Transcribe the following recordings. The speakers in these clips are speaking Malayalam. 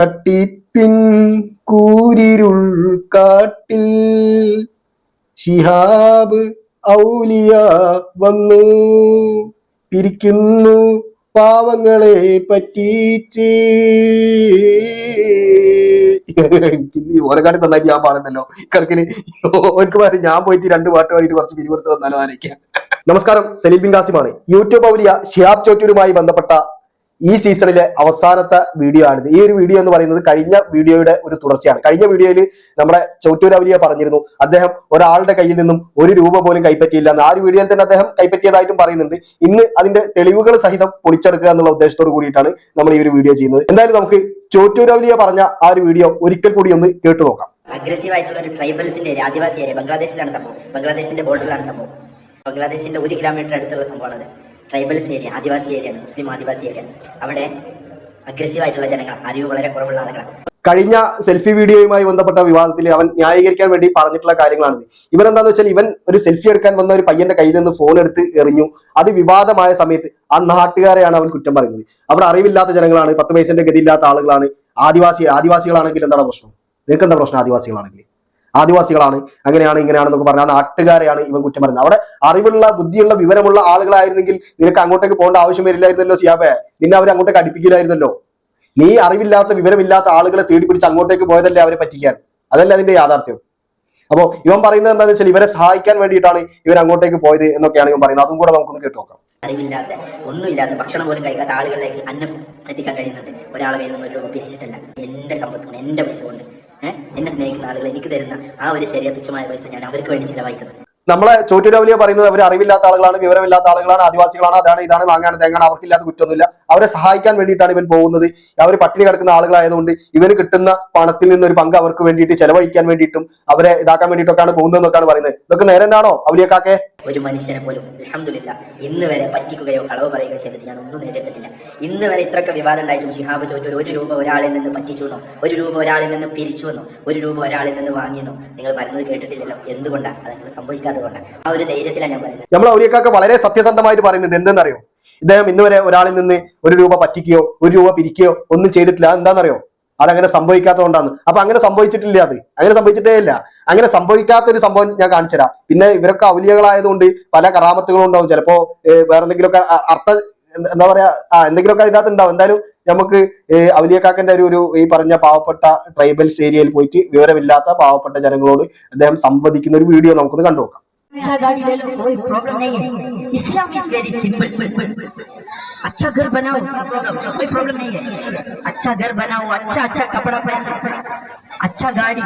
തട്ടിപ്പിൻ കൂരിരുൾ കാട്ടിൽ ശിഹാബ് ഔലിയ വന്നു. പിരിക്കുന്നു പാവങ്ങളെ പറ്റിച്ച്. ഓരോ നന്നായിട്ട് ഞാൻ പാടുന്നല്ലോ. കണക്കിന് ഓർക്ക് പറയും ഞാൻ പോയിട്ട് രണ്ട് പാട്ട് പാടിയിട്ട് കുറച്ച് പിരിവെടുത്ത് തന്നാലോ ആരൊക്കെയാണ് നമസ്കാരം സലീബിൻ കാസിമാണ് യൂട്യൂബ് ഔലിയ ഷിഹാബ് ചോറ്റൂരുമായി ബന്ധപ്പെട്ട ഈ സീസണിലെ അവസാനത്തെ വീഡിയോ ആണിത്. ഈ ഒരു വീഡിയോ എന്ന് പറയുന്നത് കഴിഞ്ഞ വീഡിയോയുടെ ഒരു തുടർച്ചയാണ്. കഴിഞ്ഞ വീഡിയോയിൽ നമ്മുടെ ചോറ്റൂർ അവലിയ പറഞ്ഞിരുന്നു അദ്ദേഹം ഒരാളുടെ കയ്യിൽ നിന്നും ഒരു രൂപ പോലും കൈപ്പറ്റിയില്ല എന്ന്. ആ ഒരു വീഡിയോയിൽ തന്നെ അദ്ദേഹം കൈപ്പറ്റിയതായിട്ടും പറയുന്നുണ്ട്. ഇന്ന് അതിന്റെ തെളിവുകൾ സഹിതം പൊളിച്ചെടുക്കുക എന്നുള്ള ഉദ്ദേശത്തോട് കൂടിയിട്ടാണ് നമ്മൾ ഈ ഒരു വീഡിയോ ചെയ്യുന്നത്. എന്തായാലും നമുക്ക് ചോറ്റൂർ അവലിയ പറഞ്ഞ ആ ഒരു വീഡിയോ ഒരിക്കൽ കൂടി ഒന്ന് കേട്ടു നോക്കാം. അഗ്രസീവ് ആയിട്ടുള്ള ഒരു ട്രൈബൽസിന്റെ ആദിവാസി ബംഗ്ലാദേശിലാണ് സംഭവം. ബംഗ്ലാദേശിന്റെ ബോർഡറിലാണ് സംഭവം. ബംഗ്ലാദേശിന്റെ ഒരു കിലോമീറ്റർ അടുത്തുള്ള സംഭവമാണ് ട്രൈബൽസ് ഏരിയ ആദിവാസി ഏരിയ മുസ്ലിം ആദിവാസി ഏരിയ. അവിടെ അഗ്രസീവ് ആയിട്ടുള്ള ജനങ്ങൾ അറിവ് വളരെ കുറവുള്ള ആളുകളാണ്. കഴിഞ്ഞ സെൽഫി വീഡിയോയുമായി ബന്ധപ്പെട്ട വിവാദത്തിൽ അവൻ ന്യായീകരിക്കാൻ വേണ്ടി പറഞ്ഞിട്ടുള്ള കാര്യങ്ങളാണ് ഇവൻ എന്താന്ന് വെച്ചാൽ ഇവൻ ഒരു സെൽഫി എടുക്കാൻ വന്ന ഒരു പയ്യന്റെ കയ്യിൽ നിന്ന് ഫോൺ എടുത്ത് എറിഞ്ഞു. അത് വിവാദമായ സമയത്ത് ആ നാട്ടുകാരെയാണ് അവൻ കുറ്റം പറയുന്നത്. അവിടെ അറിവില്ലാത്ത ജനങ്ങളാണ് പത്ത് പൈസന്റെ ഗതിയില്ലാത്ത ആളുകളാണ്. ആദിവാസി ആദിവാസികളാണെങ്കിൽ എന്താണ് പ്രശ്നം? നിനക്ക് എന്താ പ്രശ്നം ആദിവാസികളാണെങ്കിൽ ആദിവാസികളാണ്. അങ്ങനെയാണ് ഇങ്ങനെയാണെന്നൊക്കെ പറഞ്ഞ ആ നാട്ടുകാരെയാണ് ഇവൻ കുറ്റം പറയുന്നത്. അവിടെ അറിവുള്ള ബുദ്ധിയുള്ള വിവരമുള്ള ആളുകളായിരുന്നെങ്കിൽ നിനക്ക് അങ്ങോട്ടേക്ക് പോകേണ്ട ആവശ്യം വരില്ലായിരുന്നല്ലോ സിയാബെ നിന്നെ അവർ അങ്ങോട്ടേക്ക് അടുപ്പിക്കില്ലായിരുന്നല്ലോ. നീ അറിവില്ലാത്ത വിവരമില്ലാത്ത ആളുകളെ തേടി പിടിച്ച് അങ്ങോട്ടേക്ക് പോയതല്ലേ അവരെ പറ്റിക്കാൻ. അതല്ല അതിന്റെ യാഥാർത്ഥ്യം. അപ്പോ ഇവൻ പറയുന്നത് എന്താണെന്ന് വെച്ചാൽ ഇവരെ സഹായിക്കാൻ വേണ്ടിയിട്ടാണ് ഇവർ അങ്ങോട്ടേക്ക് പോയത് എന്നൊക്കെയാണ് ഇവൻ പറയുന്നത്. അതും കൂടെ നമുക്കൊന്ന് കേട്ടു നോക്കാം. അറിവില്ലാത്ത ഒന്നുമില്ലാത്ത ഭക്ഷണം പോലും കഴിക്കാത്ത ആളുകളിലേക്ക് അന്നം എത്തിക്കാൻ കഴിയുന്നുണ്ട്. ഒരാളെ നിന്ന് ഒരു പിരിച്ചിട്ടല്ല. എന്റെ സമ്പത്ത് കൊണ്ട് എന്റെ പൈസ കൊണ്ട് എന്നെ സ്നേഹിക്കുന്ന ആളുകൾ എനിക്ക് തരുന്ന ആ ഒരു ചെറിയ തുച്ഛമായ പൈസ ഞാൻ അവർക്ക് വേണ്ടി ചിലവഴിക്കുന്നത് നമ്മളെ ചോറ്റുരവലിയെ പറയുന്നത് അവർ അറിവില്ലാത്ത ആളുകളാണ് വിവരമില്ലാത്ത ആളുകളാണ് ആദിവാസികളാണ് അതാണ് ഇതാണ് വാങ്ങാണ് തേങ്ങാണ് അവർക്കില്ലാത്ത കുറ്റമൊന്നുമില്ല. അവരെ സഹായിക്കാൻ വേണ്ടിയിട്ടാണ് ഇവൻ പോകുന്നത്. അവർ പട്ടിണി കിടക്കുന്ന ആളുകളായതുകൊണ്ട് ഇവന് കിട്ടുന്ന പണത്തിൽ നിന്ന് ഒരു പങ്ക് അവർക്ക് വേണ്ടിയിട്ട് ചെലവഴിക്കാൻ വേണ്ടിയിട്ടും അവരെ ഇതാക്കാൻ വേണ്ടിയിട്ടൊക്കെയാണ് പോകുന്നതെന്നൊക്കെയാണ് പറയുന്നത്. ഇതൊക്കെ നേരെ തന്നെയാണോ അവലിയക്കാക്കെ ഒരു മനുഷ്യനെ പോലും അലഹമില്ല ഇന്ന് വരെ പറ്റിക്കുകയോ കളവ് പറയുകയോ ചെയ്തിട്ട് ഞാൻ ഒന്നും നേടിയെടുത്തിട്ടില്ല. ഇന്ന് വരെ ഇത്രയൊക്കെ വിവാദം ഉണ്ടായിട്ടും ഷിഹാബ് ചോദിച്ചു ഒരു രൂപ ഒരാളിൽ നിന്ന് പറ്റിച്ചു എന്നോ ഒരു രൂപ ഒരാളിൽ നിന്ന് പിരിച്ചു എന്നോ ഒരു രൂപ ഒരാളിൽ നിന്ന് വാങ്ങിയെന്നോ നിങ്ങൾ പറയുന്നത് കേട്ടിട്ടില്ലല്ലോ. എന്തുകൊണ്ടാണ് അത് നിങ്ങൾ സംഭവിക്കാത്തത് കൊണ്ടാണ് ആ ഒരു ധൈര്യത്തിലാണ് ഞാൻ പറയുന്നത്. നമ്മൾ അവലിയക്കാക്ക് വളരെ സത്യസന്ധമായിട്ട് പറയുന്നുണ്ട്. എന്തെന്നറിയോ? ഇദ്ദേഹം ഇന്ന് വരെ ഒരാളിൽ നിന്ന് ഒരു രൂപ പറ്റിക്കുകയോ ഒരു രൂപ പിരിക്കുകയോ ഒന്നും ചെയ്തിട്ടില്ല. എന്താണെന്നറിയോ അതങ്ങനെ സംഭവിക്കാത്തതുകൊണ്ടാണ് അപ്പൊ അങ്ങനെ സംഭവിച്ചിട്ടില്ല അത്. അങ്ങനെ സംഭവിച്ചിട്ടേ ഇല്ല. അങ്ങനെ സംഭവിക്കാത്ത ഒരു സംഭവം ഞാൻ കാണിച്ചുതരാം. പിന്നെ ഇവരൊക്കെ ഔലിയകളായതുകൊണ്ട് പല കറാമത്തുകളും ഉണ്ടാവും. ചിലപ്പോ വേറെ എന്തെങ്കിലുമൊക്കെ അർത്ഥ എന്താ പറയാ ആ എന്തെങ്കിലുമൊക്കെ അതിനകത്ത് ഉണ്ടാവും. എന്തായാലും നമുക്ക് അവലിയക്കാക്കന്റെ ഒരു ഒരു ഈ പറഞ്ഞ പാവപ്പെട്ട ട്രൈബൽസ് ഏരിയയിൽ പോയിട്ട് വിവരമില്ലാത്ത പാവപ്പെട്ട ജനങ്ങളോട് അദ്ദേഹം സംവദിക്കുന്ന ഒരു വീഡിയോ നമുക്കത് കണ്ടു നോക്കാം कोई प्रॉब्लम नहीं है इस्लाम इज वेरी सिंपल अच्छा घर बनाओ कोई प्रॉब्लम नहीं है अच्छा घर बनाओ अच्छा अच्छा कपड़ा पहनो अच्छा गाड़ी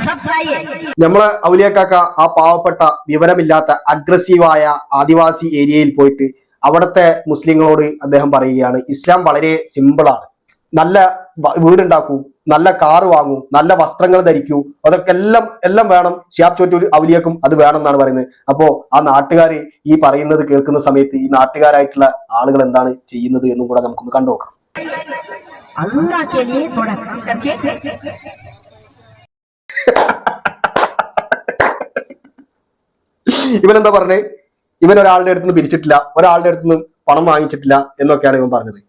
सब चाहिए നമ്മളെ ഔലിയക്കാക്ക ആ പാവപ്പെട്ട വിവരമില്ലാത്ത അഗ്രസീവായ ആദിവാസി ഏരിയയിൽ പോയിട്ട് അവിടുത്തെ മുസ്ലിങ്ങളോട് അദ്ദേഹം പറയുകയാണ് ഇസ്ലാം വളരെ സിമ്പിളാണ് നല്ല വ- വീടുണ്ടാക്കൂ നല്ല കാറ് വാങ്ങൂ നല്ല വസ്ത്രങ്ങൾ ധരിക്കൂ അതൊക്കെ എല്ലാം എല്ലാം വേണം. ഷിയാബ് ചോറ്റൂർ അവലിയക്കും അത് വേണം എന്നാണ് പറയുന്നത്. അപ്പോ ആ നാട്ടുകാർ ഈ പറയുന്നത് കേൾക്കുന്ന സമയത്ത് ഈ നാട്ടുകാരായിട്ടുള്ള ആളുകൾ എന്താണ് ചെയ്യുന്നത് എന്നും കൂടെ നമുക്കൊന്ന് കണ്ടുനോക്കാം ഇവനെന്താ പറഞ്ഞേ? ഇവൻ ഒരാളുടെ അടുത്ത് നിന്ന് പിരിച്ചിട്ടില്ല ഒരാളുടെ അടുത്ത് നിന്ന് പണം വാങ്ങിച്ചിട്ടില്ല എന്നൊക്കെയാണ് ഇവൻ പറഞ്ഞത്.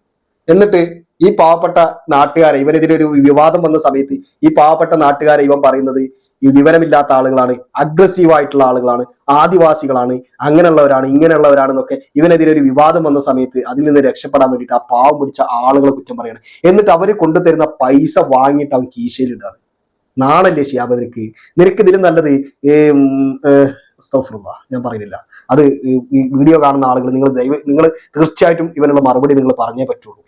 എന്നിട്ട് ഈ പാവപ്പെട്ട നാട്ടുകാരെ ഇവനെതിരൊരു വിവാദം വന്ന സമയത്ത് ഈ പാവപ്പെട്ട നാട്ടുകാരെ ഇവൻ പറയുന്നത് ഈ വിവരമില്ലാത്ത ആളുകളാണ് അഗ്രസീവ് ആയിട്ടുള്ള ആളുകളാണ് ആദിവാസികളാണ് അങ്ങനെയുള്ളവരാണ് ഇങ്ങനെയുള്ളവരാണെന്നൊക്കെ ഇവനെതിരെ ഒരു വിവാദം വന്ന സമയത്ത് അതിൽ നിന്ന് രക്ഷപ്പെടാൻ വേണ്ടിട്ട് ആ പാവം പിടിച്ച ആളുകളെ കുറ്റം പറയണം. എന്നിട്ട് അവർ കൊണ്ടുതരുന്ന പൈസ വാങ്ങിയിട്ട് അവൻ കീശയിലിടാണ് നാണല്ലേ ഷിയാബ് നിനക്ക്? നിനക്ക് ഇതിലും നല്ലത് ഏഹ്, ഞാൻ പറയുന്നില്ല. അത് വീഡിയോ കാണുന്ന ആളുകൾ നിങ്ങൾ ദൈവ നിങ്ങൾ തീർച്ചയായിട്ടും ഇവനുള്ള മറുപടി നിങ്ങൾ പറഞ്ഞേ പറ്റുള്ളൂ.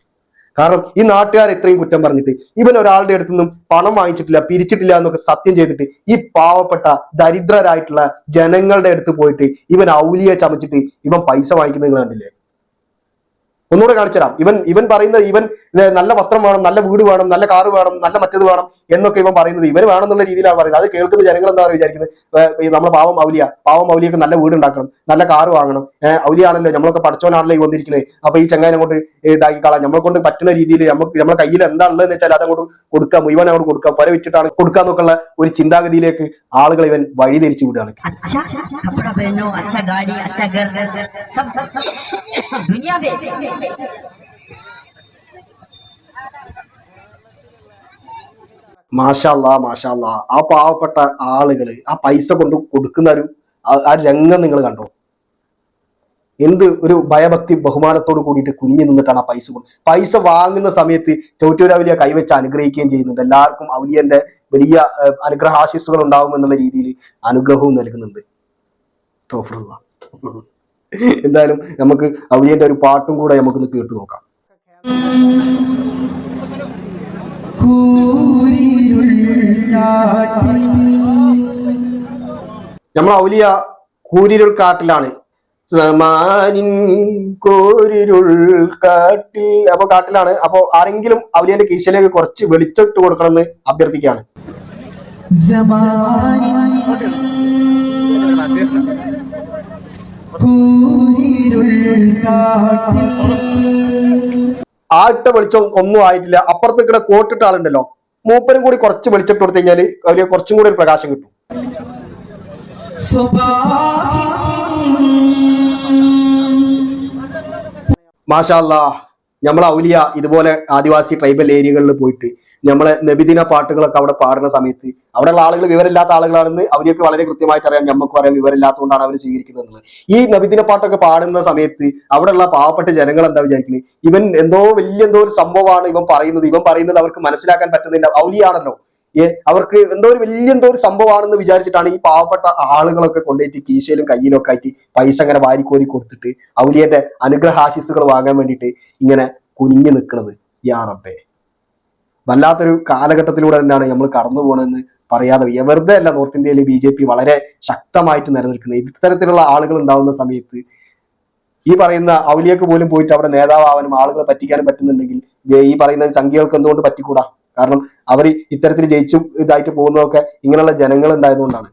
കാരണം ഈ നാട്ടുകാർ ഇത്രയും കുറ്റം പറഞ്ഞിട്ട് ഇവൻ ഒരാളുടെ അടുത്ത് നിന്നും പണം വാങ്ങിച്ചിട്ടില്ല പിരിച്ചിട്ടില്ല എന്നൊക്കെ സത്യം ചെയ്തിട്ട് ഈ പാവപ്പെട്ട ദരിദ്രരായിട്ടുള്ള ജനങ്ങളുടെ അടുത്ത് പോയിട്ട് ഇവൻ ഔലിയെ ചമച്ചിട്ട് ഇവൻ പൈസ വാങ്ങിക്കുന്നത് കണ്ടില്ലേ? ഒന്നുകൂടെ കാണിച്ചു തരാം. ഇവൻ ഇവൻ പറയുന്നത് ഇവൻ നല്ല വസ്ത്രം വേണം നല്ല വീട് വേണം നല്ല കാറ് വേണം നല്ല മറ്റത് വേണം എന്നൊക്കെ ഇവൻ പറയുന്നത്. ഇവർ വേണം എന്നുള്ള രീതിയിലാണ് പറയുന്നത്. അത് കേൾക്കുന്ന ജനങ്ങൾ എന്താണ് വിചാരിക്കുന്നത്? നമ്മളെ പാവം ഔലിയ പാവം ഔലിയൊക്കെ നല്ല വീട് ഉണ്ടാക്കണം നല്ല കാറ് വാങ്ങണം. ഔലിയാണല്ലോ നമ്മളൊക്കെ പഠിച്ചോനാണല്ലോ ഈ വന്നിരിക്കുന്നത് അപ്പൊ ഈ ചങ്ങാനം കൊണ്ട് ഇതാക്കി കളാം നമ്മളെ കൊണ്ട് പറ്റുന്ന രീതിയിൽ നമുക്ക് നമ്മളെ കയ്യിൽ എന്താണുള്ളതെന്ന് വെച്ചാൽ അതങ്ങോട്ട് കൊടുക്കാം ഇവൻ അങ്ങോട്ട് കൊടുക്കാം. പുര വിറ്റിട്ടാണ് കൊടുക്കുക എന്നൊക്കെയുള്ള ഒരു ചിന്താഗതിയിലേക്ക് ആളുകൾ ഇവൻ വഴി തിരിച്ചു വിടുകയാണ് ദുനിയാവേ. മാഷാല്ല മാഷാല്ല. ആ പാവപ്പെട്ട ആളുകൾ ആ പൈസ കൊണ്ട് കൊടുക്കുന്ന ഒരു ആ രംഗം നിങ്ങൾ കണ്ടോ? എന്ത് ഒരു ഭയഭക്തി ബഹുമാനത്തോട് കൂടിയിട്ട് കുഞ്ഞു നിന്നിട്ടാണ് ആ പൈസ കൊണ്ട് പൈസ വാങ്ങുന്ന സമയത്ത് ചവിട്ടൂർ അവലിയ കൈവച്ച് അനുഗ്രഹിക്കുകയും ചെയ്യുന്നുണ്ട്. എല്ലാവർക്കും അവലിയന്റെ വലിയ അനുഗ്രഹാശിസുകൾ ഉണ്ടാവും എന്നുള്ള രീതിയിൽ അനുഗ്രഹവും നൽകുന്നുണ്ട്. സ്തോഫറുള്ള സ്തോഫറുള്ള എന്തായാലും നമുക്ക് അവിയന്റെ ഒരു പാട്ടും കൂടെ നമുക്കൊന്ന് കേട്ടു നോക്കാം. നമ്മൾ ഔലിയ കൂരിരുൾ കാട്ടിലാണ്. സമാനിൻ കോരിരുൾ കാട്ടിൽ. അപ്പൊ കാട്ടിലാണ്. അപ്പൊ ആരെങ്കിലും ഔലിയന്റെ കീശയിലേക്ക് കുറച്ച് വെളിച്ചിട്ട് കൊടുക്കണമെന്ന് അഭ്യർത്ഥിക്കുകയാണ്. ആ ഇട്ട വെളിച്ചം ഒന്നും ആയിട്ടില്ല. അപ്പുറത്ത് കിട കോട്ടിട്ട ആളുണ്ടല്ലോ. മൂപ്പരും കൂടി കുറച്ച് വെളിച്ചിട്ട് കൊടുത്തു കഴിഞ്ഞാൽ അവർ കുറച്ചും കൂടി ഒരു പ്രകാശം കിട്ടും. മാഷാല്ല നമ്മളെ ഔലിയ ഇതുപോലെ ആദിവാസി ട്രൈബൽ ഏരിയകളിൽ പോയിട്ട് നമ്മളെ നബിദിന പാട്ടുകളൊക്കെ അവിടെ പാടുന്ന സമയത്ത് അവിടെയുള്ള ആളുകൾ വിവരമില്ലാത്ത ആളുകളാണെന്ന് അവർക്ക് വളരെ കൃത്യമായിട്ട് അറിയാം നമുക്കും അറിയാം. വിവരമില്ലാത്തതുകൊണ്ടാണ് അവർ സ്വീകരിക്കുന്നത് എന്നുള്ളത്. ഈ നബിദിന പാട്ടൊക്കെ പാടുന്ന സമയത്ത് അവിടെയുള്ള പാവപ്പെട്ട ജനങ്ങൾ എന്താ വിചാരിക്കുന്നത് ഇവൻ എന്തോ വലിയ എന്തോ ഒരു സംഭവമാണ് ഇവൻ പറയുന്നത്. ഇവൻ പറയുന്നത് അവർക്ക് മനസ്സിലാക്കാൻ പറ്റുന്നില്ല. ഔലിയാണല്ലോ. അവർക്ക് എന്തോ ഒരു വലിയ എന്തോ ഒരു സംഭവമാണെന്ന് വിചാരിച്ചിട്ടാണ് ഈ പാവപ്പെട്ട ആളുകളൊക്കെ കൊണ്ടുപോയിട്ട് കീശയിലും കയ്യിലൊക്കെ ആയിട്ട് പൈസ അങ്ങനെ വാരിക്കോരി കൊടുത്തിട്ട് ഔലിയന്റെ അനുഗ്രഹാശിസുകൾ വാങ്ങാൻ വേണ്ടിയിട്ട് ഇങ്ങനെ കുനിഞ്ഞു നിൽക്കുന്നത് യാ റബ്ബേ. വല്ലാത്തൊരു കാലഘട്ടത്തിലൂടെ തന്നെയാണ് നമ്മൾ കടന്നു പോകണമെന്ന് പറയാതെ. വെറുതെ അല്ല നോർത്ത് ഇന്ത്യയിലെ ബി ജെ പി വളരെ ശക്തമായിട്ട് നിലനിൽക്കുന്നത്. ഇത്തരത്തിലുള്ള ആളുകൾ ഉണ്ടാവുന്ന സമയത്ത് ഈ പറയുന്ന ഔലിയക്ക് പോലും പോയിട്ട് അവിടെ നേതാവാനും ആളുകളെ പറ്റിക്കാനും പറ്റുന്നുണ്ടെങ്കിൽ ഈ പറയുന്ന സംഖ്യകൾക്ക് എന്തുകൊണ്ട് പറ്റിക്കൂടാ? കാരണം അവർ ഇത്തരത്തിൽ ജയിച്ചു ഇതായിട്ട് പോകുന്നതൊക്കെ ഇങ്ങനെയുള്ള ജനങ്ങൾ ഉണ്ടായതുകൊണ്ടാണ്.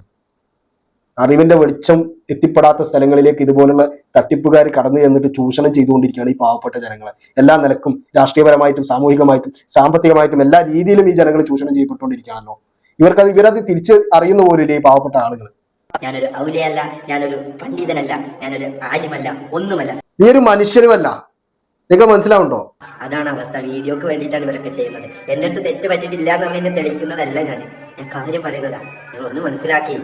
അറിവിന്റെ വെളിച്ചം എത്തിപ്പെടാത്ത സ്ഥലങ്ങളിലേക്ക് ഇതുപോലുള്ള തട്ടിപ്പുകാർ കടന്നു ചെന്നിട്ട് ചൂഷണം ചെയ്തുകൊണ്ടിരിക്കുകയാണ് ഈ പാവപ്പെട്ട ജനങ്ങളെ. എല്ലാ നിലക്കും രാഷ്ട്രീയപരമായിട്ടും സാമൂഹികമായിട്ടും സാമ്പത്തികമായിട്ടും എല്ലാ രീതിയിലും ഈ ജനങ്ങൾ ചൂഷണം ചെയ്യപ്പെട്ടുകൊണ്ടിരിക്കുകയാണല്ലോ. ഇവർക്കത് ഇവരത് തിരിച്ച് അറിയുന്ന പോലും ഈ പാവപ്പെട്ട ആളുകൾ ഞാനൊരു ഔലിയല്ല ഞാനൊരു പണ്ഡിതനല്ല ഞാനൊരു ആലിമല്ല ഒന്നുമല്ല. നീ ഒരു മനുഷ്യനുമല്ല. നിങ്ങൾക്ക് മനസ്സിലാവുണ്ടോ? അതാണ് അവസ്ഥ. വീഡിയോക്ക് വേണ്ടിയിട്ടാണ് ഇവരൊക്കെ ചെയ്യുന്നത്. എന്റെ അടുത്ത് തെറ്റ് പറ്റിയിട്ടില്ല എന്നെ തെളിയിക്കുന്നതല്ല ഞാൻ. ഞാൻ കാര്യം പറയുന്നതാ. നിങ്ങൾ ഒന്ന് മനസ്സിലാക്കി.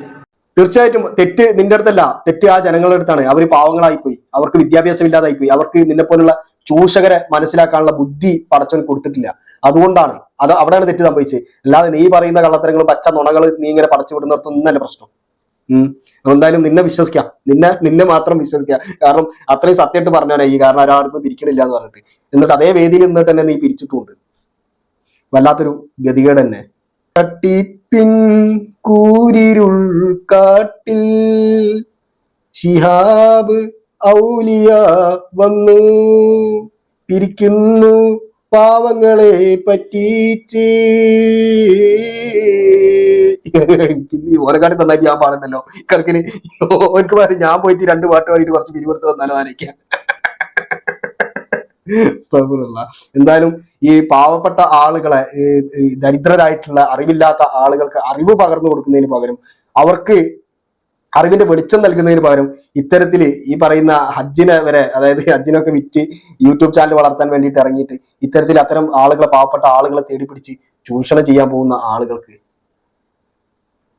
തീർച്ചയായിട്ടും തെറ്റ് നിന്റെ അടുത്തല്ല. തെറ്റ് ആ ജനങ്ങളുടെ അടുത്താണ്. അവർ പാവങ്ങളായി പോയി അവർക്ക് വിദ്യാഭ്യാസം ഇല്ലാതായി പോയി അവർക്ക് നിന്നെ പോലുള്ള ചൂഷകരെ മനസ്സിലാക്കാനുള്ള ബുദ്ധി പടച്ചവൻ കൊടുത്തിട്ടില്ല. അതുകൊണ്ടാണ് അത് അവിടെയാണ് തെറ്റ് സംഭവിച്ചത്. അല്ലാതെ നീ പറയുന്ന കള്ളത്തരങ്ങളും പച്ച നുണകൾ നീ ഇങ്ങനെ പടച്ചു വിടുന്നിടത്തൊന്നല്ല പ്രശ്നം. ഉം. എന്തായാലും നിന്നെ വിശ്വസിക്കാം. നിന്നെ നിന്നെ മാത്രം വിശ്വസിക്കാം. കാരണം അത്രയും സത്യമായിട്ട് പറഞ്ഞവനെ ഈ കാരണം ഒരാളടുത്ത് പിരിക്കണില്ല എന്ന് പറഞ്ഞിട്ട്. എന്നിട്ട് അതേ വേദിയിൽ നിന്നിട്ട് തന്നെ നീ പിരിച്ചിട്ടുണ്ട്. വല്ലാത്തൊരു ഗതികേട് തന്നെ. തട്ടിപ്പിൻ കൂരിരുൾ കാട്ടിൽ ശിഹാബ് ഔലിയ വന്നു. പിരിക്കുന്നു പാവങ്ങളെ പറ്റിച്ച്. ഓരക്കാട്ടി നന്നായിട്ട് ഞാൻ പാടുന്നല്ലോ കിടക്കിന് ഓർക്ക് പറഞ്ഞു ഞാൻ പോയിട്ട് രണ്ട് പാട്ട് പാടിയിട്ട് കുറച്ച് പിരിവെടുത്ത് ആലോചിക്കാം അസ്തഗ്ഫിറുല്ലാ. എന്തായാലും ഈ പാവപ്പെട്ട ആളുകളെ ദരിദ്രരായിട്ടുള്ള അറിവില്ലാത്ത ആളുകൾക്ക് അറിവ് പകർന്നു കൊടുക്കുന്നതിന് പകരം അവർക്ക് അറിവിന്റെ വെളിച്ചം നൽകുന്നതിന് പകരം ഇത്തരത്തിൽ ഈ പറയുന്ന ഹജ്ജിനെ വരെ അതായത് ഹജ്ജിനൊക്കെ വിറ്റ് യൂട്യൂബ് ചാനൽ വളർത്താൻ വേണ്ടിയിട്ട് ഇറങ്ങിയിട്ട് ഇത്തരത്തിൽ അത്തരം ആളുകളെ പാവപ്പെട്ട ആളുകളെ തേടി പിടിച്ച് ചൂഷണം ചെയ്യാൻ പോകുന്ന ആളുകൾക്ക്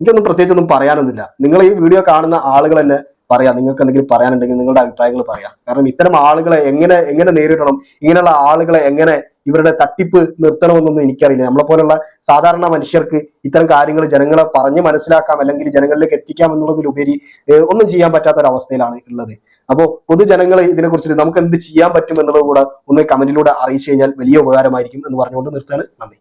എനിക്കൊന്നും പ്രത്യേകിച്ചൊന്നും പറയാനൊന്നുമില്ല. നിങ്ങൾ ഈ വീഡിയോ കാണുന്ന ആളുകൾ തന്നെ പറയാം. നിങ്ങൾക്ക് എന്തെങ്കിലും പറയാനുണ്ടെങ്കിൽ നിങ്ങളുടെ അഭിപ്രായങ്ങൾ പറയാം. കാരണം ഇത്തരം ആളുകളെ എങ്ങനെ എങ്ങനെ നേരിടണം? ഇങ്ങനെയുള്ള ആളുകളെ എങ്ങനെ ഇവരുടെ തട്ടിപ്പ് നിർത്തണമെന്നൊന്നും എനിക്കറിയില്ല. നമ്മളെ പോലുള്ള സാധാരണ മനുഷ്യർക്ക് ഇത്തരം കാര്യങ്ങൾ ജനങ്ങളെ പറഞ്ഞ് മനസ്സിലാക്കാം അല്ലെങ്കിൽ ജനങ്ങളിലേക്ക് എത്തിക്കാം എന്നുള്ളതിലുപരി ഒന്നും ചെയ്യാൻ പറ്റാത്ത ഒരു അവസ്ഥയിലാണ് ഉള്ളത്. അപ്പോൾ പൊതുജനങ്ങൾ ഇതിനെക്കുറിച്ച് നമുക്ക് എന്ത് ചെയ്യാൻ പറ്റും എന്നുള്ളത് കൂടെ ഒന്ന് കമന്റിലൂടെ അറിയിച്ചു കഴിഞ്ഞാൽ വലിയ ഉപകാരമായിരിക്കും എന്ന് പറഞ്ഞുകൊണ്ട് നിർത്തുകയാണ്. നന്ദി.